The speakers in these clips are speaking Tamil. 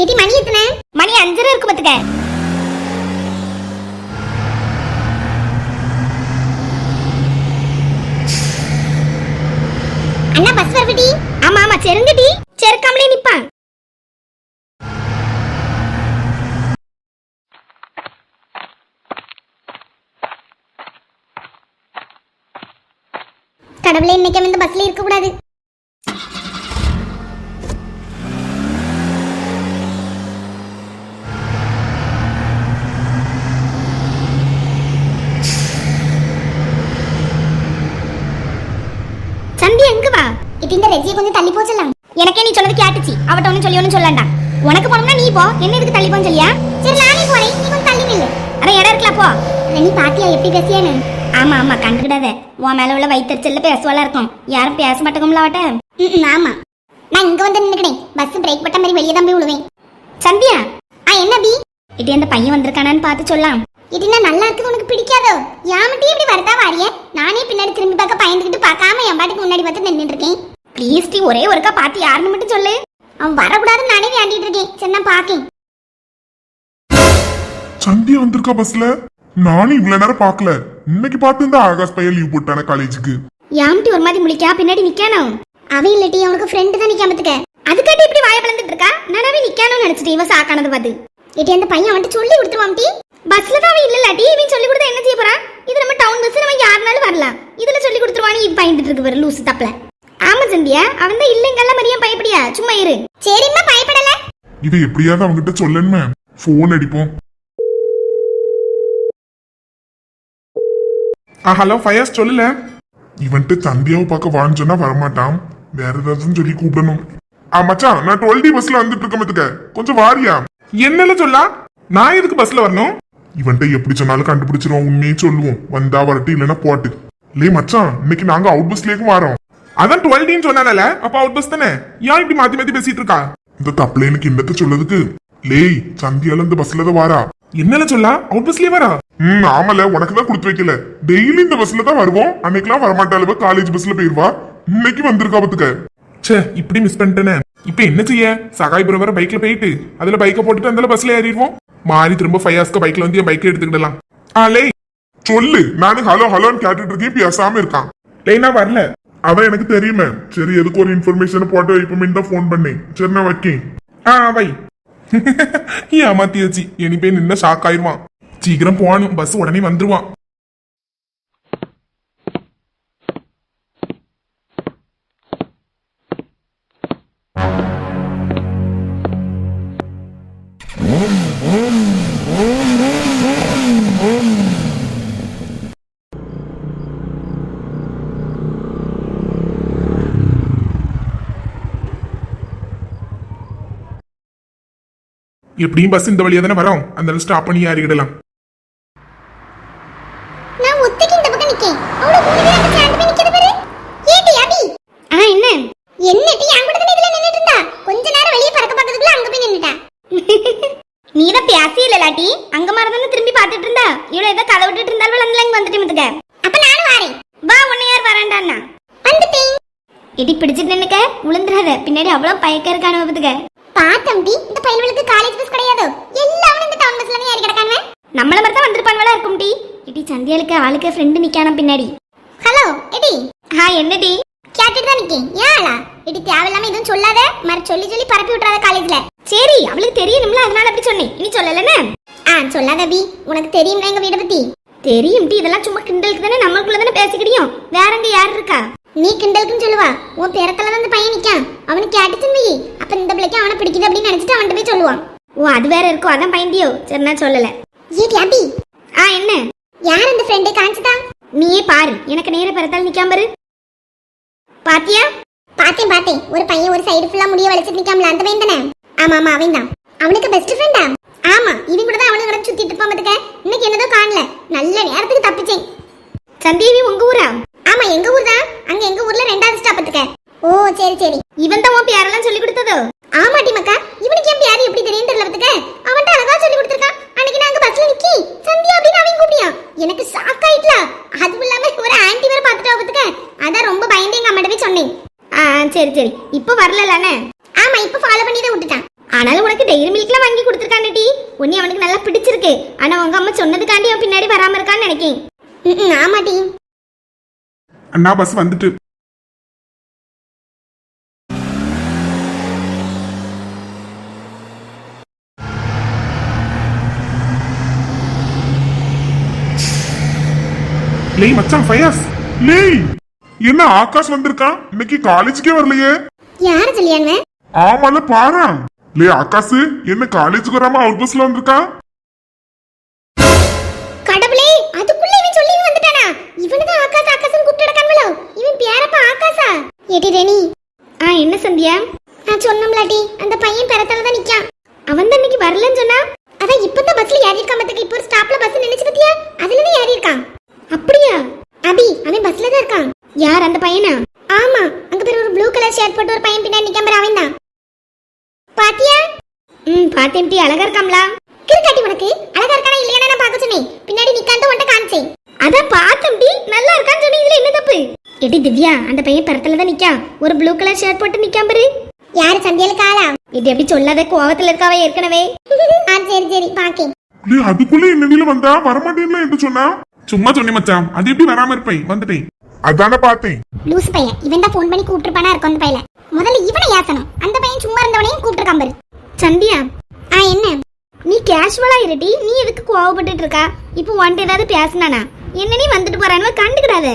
கேட்டி மணி எத்தனை? மணி அஞ்சரை இருக்கு பாத்துக்க. அண்ணா பஸ் வருடி ஆமா ஆமா செருங்கடி. செருக்காமலே நிப்பான். கடவுளே இன்னைக்கு அவன் இந்த பஸ்ல இருக்க கூடாது சந்தி எங்க வா இது இந்த ரெஜியை கொஞ்சம் தள்ளி போச்சலாம் எனக்கே நீ அவட்ட ஒன்னும் சொல்லி ஒன்னும் சொல்லண்டா உனக்கு போனோம்னா நீ போ. என்ன இதுக்கு தள்ளி போன்னு சொல்லியா? சரி நானே போறேன். நீ கொஞ்சம் தள்ளி நில்லு. அட இடம் இருக்கலாம் போ. நீ பாத்தியா எப்படி பேசியானு ஆமா ஆமா கண்டுக்கிடாத. உன் மேல உள்ள வைத்தறிச்சல்ல பேசுவாளா இருக்கும். யாரும் பேச மாட்டேங்கும்ல அவட்ட? ஆமா. நான் இங்க வந்து நின்னுக்கிறேன் பஸ் பிரேக் பட்ட மாதிரி வெளியே தான் போய் விழுவேன். சந்தியா? ஆ என்ன பி? இது அந்த பையன் வந்திருக்கானான்னு பார்த்து சொல்லலாம். இது என்ன நல்லா இருக்குது உனக்கு பிடிக்காதோ? யாமட்டி இப்படி வரதா வாரிய? நானே பின்னாடி திரும்பி பார்க்க பயந்துக்கிட்டு பார்க்காம என் பாட்டுக்கு முன்னாடி பார்த்து நின்னுட்டு இருக்கேன். ப்ளீஸ் டி ஒரே ஒருக்கா பார்த்து யாருன்னு மட்டும் சொல்லு. அவன் வரக்கூடாதுன்னு நானே வேண்டிட்டு இருக்கேன். சரி நான் பாக்கேன் சந்தியா வந்திருக்கா பஸ்ல? நானும் இவ்வளவு நேரம் பார்க்கல. இன்னைக்கு பார்த்து இந்த ஆகாஷ் பையன் லீவ் போட்டான காலேஜுக்கு யாமட்டி ஒரு மாதிரி முழிக்கா? பின்னாடி நிக்கானோ அவன்? இல்லட்டி அவனுக்கு ஃப்ரெண்டு தான் நிக்காமத்துக்க அதுக்காட்டி இப்படி வாய பிளந்துட்டு இருக்கா? நானாவே நிக்கானு நினைச்சிட்டு இவன் சாக்கானது பார்த்து. ஏட்டி அந்த பையன் அவன்ட்டு சொல்லி கொடுத்துருவான்டி பஸ்ல தான் அவன் இல்ல டி இவன் சொல்லி கொடுத்தா என்ன செய்ய போறான்? இது நம்ம டவுன் பஸ் நம்ம யாருனாலும் வரலாம். இதுல சொல்லி கொடுத்துருவானு இப்ப பயந்துட்டு இருக்கு பாரு லூசு தப்பல. சந்தியா? அவன் தான் மரியம் பயப்படியா? சும்மா இரு. சரிம்மா பயப்படல. இது எப்படியாவது அவங்கிட்ட சொல்லணுமே ஃபோன் அடிப்போம். ஆ ஹலோ ஃபயர்ஸ் சொல்லல. இவன்ட்டு சந்தியாவை பார்க்க வான்னு சொன்னா வரமாட்டான். வேற ஏதாச்சும் சொல்லி கூப்பிடணும். ஆ மச்சான் நான் டுவெல் டி பஸ்ல வந்துட்டு இருக்கமத்துக்க கொஞ்சம் வாரியா. என்னல சொல்லா? நான் எதுக்கு பஸ்ல வரணும்? இவன்ட்ட எப்படி சொன்னாலும் கண்டுபிடிச்சிருவோம் உண்மையே சொல்லுவோம். வந்தா வரட்டு இல்லைன்னா போட்டு. லே மச்சான் இன்னைக்கு நாங்க அவுட் பஸ்லேயும் வரோம். அதான் டுவெல் டின்னு சொன்னானல அப்ப அவுட் பஸ் தானே? ஏன் இப்படி மாத்தி மாத்தி பேசிட்டு இருக்கா இந்த தப்புல எனக்கு என்னத்த சொல்லதுக்கு. லேய் சந்தியால இந்த பஸ்ல தான் வாரா. என்னல சொல்லா? அவுட் பஸ்லயே வரா? ம் ஆமால உனக்கு தான் கொடுத்து வைக்கல. டெய்லி இந்த பஸ்ல தான் வருவோம். அன்னைக்கெல்லாம் வரமாட்டாளுவ காலேஜ் பஸ்ல போயிருவா. இன்னைக்கு வந்திருக்கா பத்துக்க. ச்சே இப்படி மிஸ் பண்ணிட்டேனே. இப்ப என்ன செய்ய? சகாய்புரம் வர பைக்ல போயிட்டு அதுல பைக்கை போட்டுட்டு அந்த பஸ்ல ஏறிடுவோம். மாறி திரும்ப ஃபைவ் பைக்ல வந்து என் பைக்கை எடுத்துக்கிடலாம். ஆ லே சொல்லு. நானு ஹலோ ஹலோன்னு கேட்டுட்டு இருக்கேன் பேசாம இருக்கான். லே நான் வரல. அவன் எனக்கு தெரியுமே. சரி எதுக்கு ஒரு இன்ஃபர்மேஷன் போட்டு இப்ப தான் ஃபோன் பண்ணேன். சரி நான் வைக்கேன். ஆ வை. ஏமாத்தியாச்சு. இனி போய் நின்ன ஷாக் ஆயிடுவான் சீக்கிரம் போகணும். பஸ் உடனே வந்துருவான். எப்படியும் பஸ் இந்த வழியா தானே வரோம்? அந்த ஸ்டாப் பண்ணி ஏறிக்கிடலாம் நான் ஒத்தைக்கு இந்த பக்கம் நிக்கேன். அவள மூணு பேர் அந்த ஸ்டாண்ட் போய் நிக்குது பாரு. ஏடி அபி? ஆ என்ன? என்ன டி? அங்க கூட இதுல நின்னுட்டு இருந்தா? கொஞ்ச நேரம் வெளிய பறக்க பக்கத்துக்குள்ள அங்க போய் நின்னுட்டா? நீ தான் பேசி இல்ல லாட்டி அங்க மறந்து திரும்பி பார்த்துட்டு இருந்தா? இவ்வளவு ஏதோ கதை விட்டுட்டு இருந்தாலும் அங்க வந்துட்டு முத்துக்க அப்ப நானும் வரேன். வா உன்னை யார் வரேன்டான்னா வந்துட்டேன். இடி பிடிச்சிட்டு நின்னுக்க. விழுந்துறாத பின்னாடி அவ்வளவு பயக்க இருக்கானு பார்த்தம் இந்த பையனுக்கு காலேஜ் பஸ் கிடையாது. எல்லாரும் இந்த டவுன் பஸ்ல ஏறி கிடக்கானே நம்மள மாதிரி தான் வந்திருப்பாங்களா இருக்கும் டி. இடி சந்தியாளுக்கு ஆளுக்கு ஃப்ரெண்டு நிக்கான பின்னாடி. ஹலோ எடி. ஹா என்ன டி கேட்டுட்டு தான் நிக்கேன். ஏன்லா இடி தேவையில்லாம எதுவும் சொல்லாத. மறு சொல்லி சொல்லி பரப்பி விட்டுறாத காலேஜ்ல சரி அவளுக்கு தெரியணும்ல அதனால அப்படி சொன்னேன். இனி சொல்லலன்னு? ஆ சொல்லாத பி. உனக்கு தெரியும்ல எங்க வீட பத்தி? தெரியும் டி. இதெல்லாம் சும்மா கிண்டலுக்கு தானே நம்மளுக்குள்ள தானே பேசிக்கிடியும். வேற எங்க யார் இருக்கா? நீ கிண்டலுக்குன்னு சொல்லுவா. உன் பிறக்கல வந்து பையன் நிக்கான். அவனுக்கு கேட்டுச்சு வை அப்ப இந்த பிள்ளைக்கு அவனை பிடிக்குது அப்படின்னு நினைச்சிட்டு அவன்கிட்ட போய் சொல்லுவான். ஓ அது வேற இருக்கும் அதான் பயந்தியோ சரி நான் சொல்லல. ஏடி அபி ஆ என்ன? யார் அந்த ஃப்ரெண்டு காஞ்சிதா நீயே பாரு. எனக்கு நேர பிறத்தால் நிக்காம பாரு. பாத்தியா? பாத்தேன் பாத்தேன். ஒரு பையன் ஒரு சைடு ஃபுல்லா முடிய வளைச்சிட்டு நிக்காமல. அந்த பையன் தானே? ஆமா ஆமா அவன் தான். அவனுக்கு பெஸ்ட் ஃப்ரெண்டா ஆமா இவன் கூட தான் அவனுக்கு சுத்திட்டு இருப்பான் பாத்துக்க. இன்னைக்கு என்னதோ காணல. நல்ல நேரத்துக்கு தப்பிச்சேன் சந்தீவி உங்க ஊரா ஆமா எங்க ஊர் தான் அங்க எங்க ஊர்ல ரெண்டாவது ஸ்டாப் பாத்துக்க ஓ சரி சரி இவன் தான் உன் பேரெல்லாம் சொல்லி கொடுத்ததோ ஆமாட்டி மக்கா இவனுக்கு என் பேரு எப்படி தெரியும் தெரியல பாத்துக்க அவன்கிட்ட அழகா சொல்லி கொடுத்துருக்கான் அன்னைக்கு நாங்க பஸ்ல நிக்கி சந்தியா அப்படின்னு அவன் கூப்பிடியான் எனக்கு ஷாக் ஆயிட்டல அதுவும் இல்லாம ஒரு ஆன்டி வேற பாத்துட்டா பாத்துக்க அதான் ரொம்ப பயந்து எங்க அம்மாட்ட போய் சொன்னேன் ஆ சரி சரி. இப்போ வரலலானே ஆமா இப்போ ஃபாலோ பண்ணி தான் விட்டுட்டான். ஆனாலும் உனக்கு டெய்ரி மில்க்லாம் வாங்கி கொடுத்துருக்காண்டி டி. உன்னி அவனுக்கு நல்லா பிடிச்சிருக்கு. ஆனா உங்க அம்மா சொன்னதுக்காண்டி அவன் பின்னாடி வராம இருக்கான்னு நினைக்கேன். ஆமா டி. அண்ணா பஸ் வந்துட்டு. லேய் மச்சான் ஃபயர்ஸ் லேய். என்ன ஆகாஷ் வந்திருக்கான் இன்னைக்கு காலேஜுக்கே வரலையே. யார் சொல்லியாங்க? ஆமால பாரா. லே ஆகாஷ் என்ன காலேஜுக்கு வராம அவுட் பஸ்ல வந்திருக்கான் கடவுளே அதுக்குள்ள இவன் சொல்லி வந்துட்டானா? இவனுதான் ஆகாஷ் ஆகாசம் கூப்பிட்டு நடக்காங்களோ? இவன் பேரப்ப ஆகாஷா? ஏடி ரெனி. ஆ என்ன சந்தியா? நான் சொன்னோம்லாட்டி அந்த பையன் பெறத்தால தான் நிக்கான். அவன் தான் இன்னைக்கு வரலன்னு சொன்னா அதான் இப்பதான் பஸ்ல ஏறி இருக்கான் பத்துக்கு. இப்போ ஒரு ஸ்டாப்ல பஸ் நினைச்சு பத்தியா? அதுல தான் ஏறி இருக்கான் அப்படியா? அபி அவன் பஸ்ல தான் இருக்கான். யார் அந்த பையனா? ஆமா அங்க பேர் ஒரு ப்ளூ கலர் ஷர்ட் போட்டு ஒரு பையன் பின்னாடி நிக்காம அவன் தான். பாத்தியா? ம் பாத்தேன் டி அழகா இருக்காம்லா கிறுக்காட்டி உனக்கு? அழகா இருக்கானா இல்லையா நான் பார்க்க சொன்னேன். பின்னாடி நிக்காந்து உன்ட்ட காமிச்சேன். அத பார்த்தேன் டி நல்லா இருக்கான்னு சொன்னி இதுல என்ன தப்பு? எடி திவ்யா அந்த பையன் பரத்துல தான் நிக்கா ஒரு ப்ளூ கலர் ஷர்ட் போட்டு நிக்காம பாரு. யாரு சந்தியால காலா இது எப்படி சொல்லாத கோவத்துல இருக்காவே ஏற்கனவே. ஆ சரி சரி பாக்கேன். லே அதுக்குள்ள வந்தா வரமாட்டேன்னு என்று சொன்னா? சும்மா சொன்னி மச்சான். அது எப்படி வராம இருப்பேன்? வந்துட்டேன். அதானே பார்த்தேன் லூஸ் பையன் இவன் தான் ஃபோன் பண்ணி கூப்பிட்டுருப்பானா இருக்கும் அந்த பையல. முதல்ல இவனை ஏத்தணும். அந்த பையன் சும்மா இருந்தவனையும் கூப்பிட்டுருக்கான் பாரு. சந்தியா ஆ என்ன? நீ கேஷுவலா இருடி. நீ எதுக்கு கோவப்பட்டுட்டு இருக்கா? இப்போ உன்ட்ட ஏதாவது பேசினானா? என்ன நீ வந்துட்டு போறானு கண்டுக்கிடாத.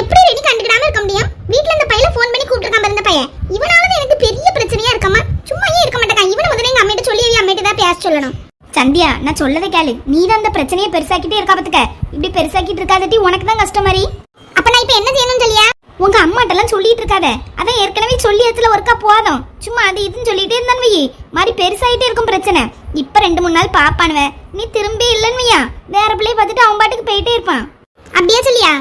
எப்படி ரெடி கண்டுக்கிடாம இருக்க முடியும்? வீட்ல இந்த பையல ஃபோன் பண்ணி கூப்பிட்டுருக்கான் பாரு இந்த பையன். இவனால எனக்கு பெரிய பிரச்சனையா இருக்கமா? சும்மா ஏன் இருக்க மாட்டேங்க இவனை முதல்ல எங்க அம்மிட்ட சொல்லி அம்மிட்ட தான் பேச சொல்லணும். சந்தியா நான் சொல்லதை கேளு. நீ தான் அந்த பிரச்சனையை பெருசாக்கிட்டே இருக்கா பாத்துக்க. இப்படி பெருசாக்கிட்டு இருக்காதட்டி உனக்கு தான் கஷ்டம் மாதிரி. அப்ப நான் இப்ப என்ன செய்யணும் சொல்லியா? உங்க அம்மாட்டெல்லாம் சொல்லிட்டு இருக்காத. அதான் ஏற்கனவே சொல்லி இடத்துல ஒருக்கா போதும் சும்மா அது இதுன்னு சொல்லிட்டே இருந்தான் வை மாதிரி பெருசாயிட்டே இருக்கும் பிரச்சனை. இப்ப ரெண்டு மூணு நாள் பாப்பானுவ. நீ திரும்பி இல்லைன்னு வையா. வேற பிள்ளைய பார்த்துட்டு அவன் பாட்டுக்கு போயிட்டே இருப்பான். அப்படியே சொல்லியா?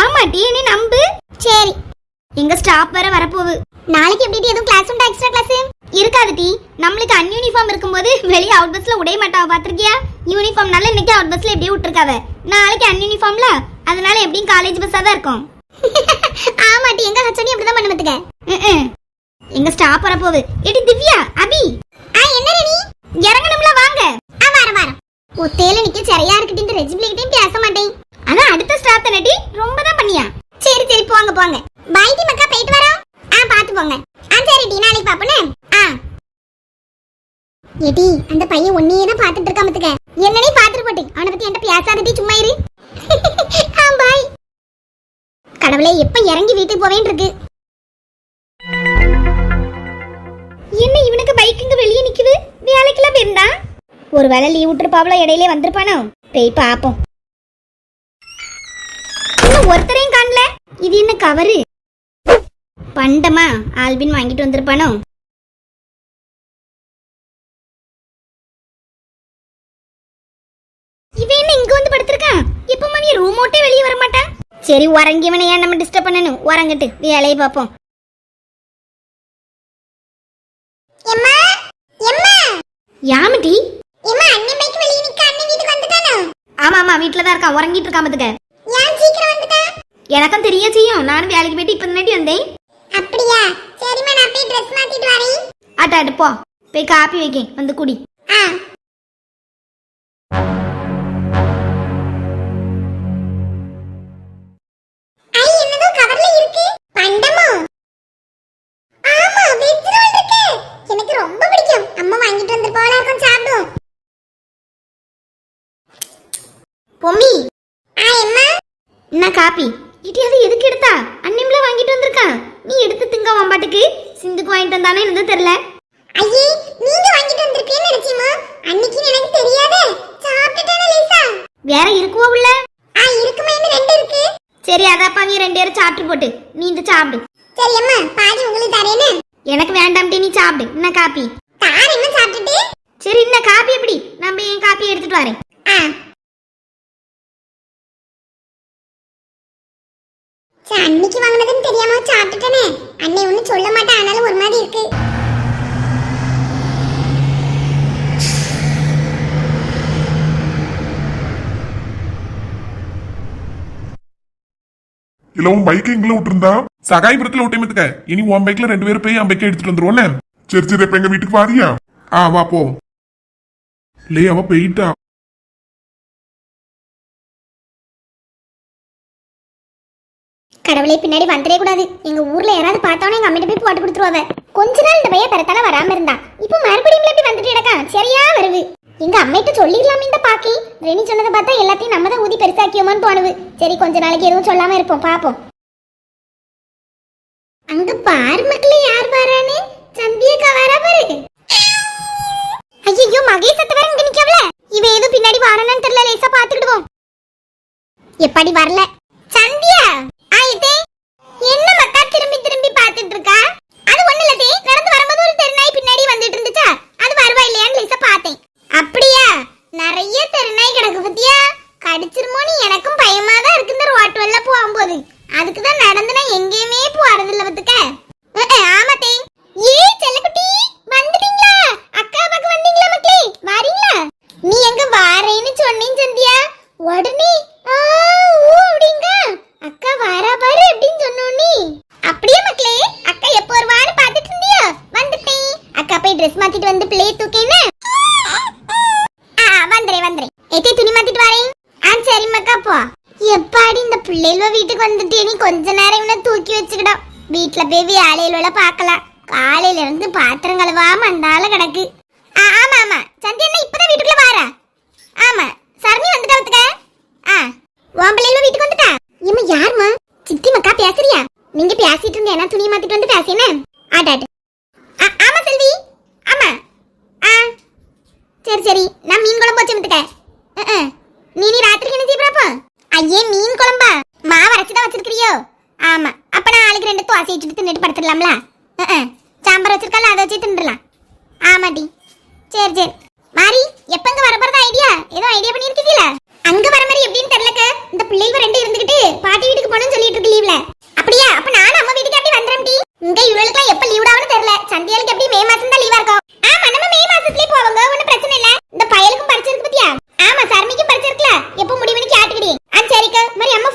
ஆமாட்டி நீ நம்பு. சரி. எங்க ஸ்டாப் வேற வரப்போகுது. நாளைக்கு எப்படி எதுவும் கிளாஸ் உண்டா? எக்ஸ்ட்ரா கிளாஸ் இருக்காது டி. நம்மளுக்கு அன்யூனிஃபார்ம் இருக்கும்போது வெளியே அவுட் பஸ்ல உடைய மாட்டாவ பாத்திருக்கியா யூனிஃபார்ம்னால இன்னைக்கு அவுட் பஸ்ல எப்படியே விட்டுருக்காவ. நாளைக்கு அன்யூனிஃபார்ம்ல? அதனால எப்படியும் காலேஜ் பஸ்ஸா தான் இருக்கும். ஆமா டி. எங்க ஹச்சனி அப்படிதான் பண்ண மாட்டுக்க எங்க ஸ்டாப் வர போகுது. எடி திவ்யா அபி. ஆ என்ன ரெடி இறங்கணும்ல வாங்க. ஆ வர வர ஒத்தேல நிக்க சரியா இருக்கட்டின் ரெஜிபிளிகிட்டையும் பேச மாட்டேன். அதான் அடுத்த ஸ்டாப் தானே டி. ரொம்ப தான் பண்ணியா. சரி சரி போங்க போங்க. பாய் டி மக்கா. போயிட்டு வரோம். ஆ பாத்து போங்க. ஆ சரி டி. நாளைக்கு பாப்பனே ஆ ஏடி அந்த பையன் ஒன்னே தான் பாத்துட்டு இருக்கான் மத்துக்க என்னனே பாத்துட்டு போட்டு? அவனை பத்தி என்கிட்ட பேசாதடி சும்மா இரு. ஆ பாய் கடவுளே எப்ப இறங்கி வீட்டுக்கு போவேன் இருக்கு? என்ன இவனுக்கு பைக்குங்க வெளியே நிக்குது? வேலைக்கெல்லாம் போயிருந்தா? ஒருவேளை லீவ் விட்டுருப்பாவளோ இடையிலே வந்திருப்பானோ? போய் பாப்போம் ஒருத்தரையும் காணல? இது என்ன கவரு? பண்டமா ஆல்பின் வாங்கிட்டு வந்திருப்பானோ? ரூம் விட்டே வெளியே வர மாட்டான் சரி உறங்கியவனை ஏன் நம்ம டிஸ்டர்ப் பண்ணணும்? உறங்கட்டு வேலையை பார்ப்போம். யாமட்டி ஆமா ஆமா வீட்ல தான் இருக்கான் உறங்கிட்டு இருக்கான் பாத்துக்க. எனக்கும் தெரிய செய்யும் நானும் வேலைக்கு போயிட்டு இப்ப முன்னாடி வந்தேன். அப்படியா? சரிம்மா நான் போய் ட்ரெஸ் மாத்திட்டு வரேன். ஆட்டு போ. போய் காப்பி வைக்கேன். வந்து குடி. ஆ. எனக்கு ரொம்ப பிடிக்கும். அம்மா வாங்கிட்டு வந்து போல இருக்கும் சாப்பிடுவோம். பொம்மி. ஆ எம்மா என்ன காப்பி? இடி அது எதுக்கு எடுத்தா? அன்னிம்ல வாங்கிட்டு வந்திருக்கா. நீ எடுத்து திங்க வம்பாட்டுக்கு சிந்துக்கு வாங்கிட்டு வந்தானே எனக்கு தெரியல. ஐயே நீங்க வாங்கிட்டு வந்திருப்பீன்னு நினைச்சேம்மா அன்னைக்கு எனக்கு தெரியாதே. சாப்பிட்டுட்டானே லேசா. வேற இருக்குவோ உள்ள? ஆ இருக்குமா இன்னும் ரெண்டு இருக்கு? சரி அதப்பா நீ ரெண்டு பேரும் சாப்பிட்டு போட்டு. நீ இந்த சாப்பிடு. சரி அம்மா பாதி உங்களுக்கு தரேன்னு. எனக்கு வேண்டாம்டி நீ சாப்பிடு. என்ன காப்பி. தாரேம்மா சாப்பிட்டுட்டு? சரி என்ன காப்பி எப்படி? நம்ம என் காப்பி எடுத்துட்டு வரேன். ஆ. சே, அன்னைக்கு வாங்கினதுன்னு தெரியாம சாப்பிட்டுட்டேனே. அன்னை ஒன்னும் சொல்ல மாட்டேன் ஆனாலும் ஒரு மாதிரி இருக்கு. இல்ல உன் பைக் எங்களை விட்டுருந்தா? சகாய்புரத்துல விட்டே இனி உன் பைக்ல ரெண்டு பேரும் போய் என் பைக்கை எடுத்துட்டு வந்துருவோம்ல? சரி சரி இப்ப எங்க வீட்டுக்கு வாரியா? ஆ வா போ. லே அவ போயிட்டா. கடவுளே பின்னாடி வந்துடே கூடாது. எங்க ஊர்ல யாராவது பார்த்தாலும் எங்க அம்மிட்ட போய் போட்டு கொடுத்துருவாவ. கொஞ்ச நாள் இந்த பையன் பிறத்தால வராம இருந்தா. இப்போ மறுபடியும் எப்படி வந்துட்டு இடக்கா சரியா வருது. எங்க அம்மைட்ட சொல்லிடலாமே இந்த பாக்கி. ரெனி சொன்னதை பார்த்தா எல்லாத்தையும் நம்ம தான் ஊதி பெருசாக்கியோமான்னு தோணுது. சரி கொஞ்ச நாளைக்கு எதுவும் சொல்லாம இருப்போம். பாப்போம். அங்க பார் மக்களே யார் வரானே சந்தியக்கா வரா பாரு. ஐயோ மகேஷ் சத்த வர இங்க நிக்கவல. இவன் ஏதோ பின்னாடி வாரானு தெரியல லேசா பாத்துக்கிடுவோம் எப்படி வரல? சந்தியா? ஆயிட்டே என்ன மக்கா திரும்பி திரும்பி பாத்துட்டு இருக்கா? அது ஒண்ணு இல்லதே நடந்து வரும்போது ஒரு தெருநாய் பின்னாடி வந்துட்டு இருந்துச்சா அது வருவா இல்லையான்னு லேசா பார்த்தேன் அப்படியா நிறைய தெருநாய் கிடக்கு பத்தியா கடிச்சிருமோன்னு எனக்கும் பயமா தான் இருக்கு இந்த ரோட்டு வல்ல போகும்போது அதுக்கு தான் நடந்து நான் எங்கேயுமே போறது இல்ல பத்துக்க ஆமாத்தே ஏ செல்லக்குட்டி வந்துட்டீங்களா அக்கா பக்கம் வந்தீங்களா மக்களே வாரீங்களா நீ எங்க வாரேன்னு சொன்னீங்க சந்தியா உடனே ஆ ஊ அப்படிங்க அக்கா வாரா பாரு அப்படின்னு சொன்னோனே அப்படியே மக்களே அக்கா எப்போ வருவான்னு பார்த்துட்டு இருந்தியா வந்துட்டேன் அக்கா போய் ட்ரெஸ் மாத்திட்டு வந்து பிள்ளைய தூக்கேன்னு ஆ வந்துறேன் வந்துறேன் எத்தே துணி மாத்திட்டு வரேன் ஆ சரி மக்கா போ எப்பாடி இந்த பிள்ளைகள வீட்டுக்கு வந்துட்டு நீ கொஞ்ச நேரம் இவனை தூக்கி வச்சுக்கிடும் வீட்டில் போய் வேலையில பார்க்கலாம் காலையில இருந்து பாத்திரம் கழுவாம அந்தால கிடக்கு. ஆ, ஆமா ஆமா. சந்தி என்ன இப்பதான் வீட்டுக்குள்ள வாரா? ஆமா. சரணி வந்துட்டா வந்துக்க ஆ. உன் வீட்டுக்கு வந்துட்டா? இம்மா யாருமா சித்தி மக்கா பேசுறியா? நீங்க பேசிட்டு இருந்தேன் துணியை மாத்திட்டு வந்து பேசினேன் ஆடாட்டு ஆ, ஆமா செல்வி ஆமா ஆ சரி சரி நான் மீன் குழம்பு வச்சு வந்துட்டேன் அஹ், அஹ். நீ நீ ராத்திரிக்கு என்ன செய்யப்போ ஐயே மீன் குழம்பா மாவு அரைச்சு தான் வச்சிருக்கிறியோ ஆமா அப்ப நான் ஆளுக்கு ரெண்டு தோசை வச்சுட்டு தின்னுட்டு படுத்துடலாம்ல அஹ், அஹ். சாம்பார் வச்சிருக்கல அதை வச்சு தின்னுடலாம் ஆமாடி. சரி சரி. மாரி எப்பங்க வர போறதா ஐடியா ஏதோ ஐடியா பண்ணிருக்கீங்கள அங்க வர மாதிரி எப்படின்னு தெரியலக்க இந்த பிள்ளைங்க ரெண்டு இருந்துகிட்டு பாட்டி வீட்டுக்கு போகணும்னு சொல்லிட்டு இருக்கு லீவ்ல அப்படியா? அப்ப நானும் அம்மா வீட்டுக்கு அப்படி வந்துறேன் டி. இங்க இவளுக்குலாம் எப்ப லீவ் ஆகும்னு தெரியல. சந்தியாளுக்கு எப்படி மே மாசம் தான் லீவா இருக்கும்? ஆமா நம்ம மே மாசத்துலயே போவாங்க. ஒண்ணும் பிரச்சனை இல்ல. இந்த பயலுக்கும் பரிச்சை பத்தியா? ஆமா சர்மிக்கும் படிச்சிருக்கல. எப்போ எப்ப முடிவுன்னு கேட்டுக்கிடி. ஆ சரிக்கா. மாதிரி அம்மா